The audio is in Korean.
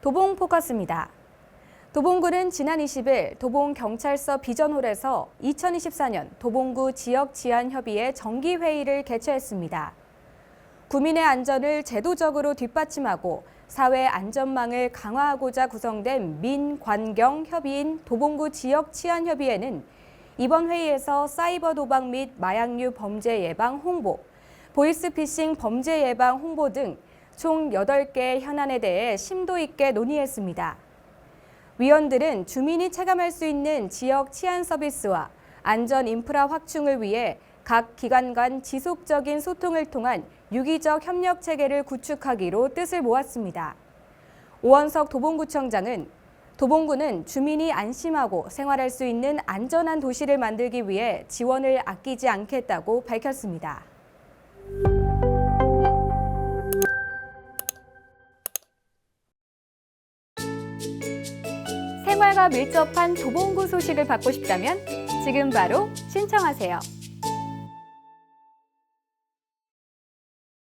도봉 포커스입니다. 도봉구는 지난 20일 도봉 경찰서 비전홀에서 2024년 도봉구 지역치안협의회 정기 회의를 개최했습니다. 구민의 안전을 제도적으로 뒷받침하고 사회 안전망을 강화하고자 구성된 민관경 협의인 도봉구 지역 치안 협의회는 이번 회의에서 사이버 도박 및 마약류 범죄 예방 홍보, 보이스피싱 범죄 예방 홍보 등 총 8개 현안에 대해 심도 있게 논의했습니다. 위원들은 주민이 체감할 수 있는 지역 치안 서비스와 안전 인프라 확충을 위해 각 기관 간 지속적인 소통을 통한 유기적 협력 체계를 구축하기로 뜻을 모았습니다. 오원석 도봉구청장은 도봉구는 주민이 안심하고 생활할 수 있는 안전한 도시를 만들기 위해 지원을 아끼지 않겠다고 밝혔습니다. 생활과 밀접한 도봉구 소식을 받고 싶다면 지금 바로 신청하세요.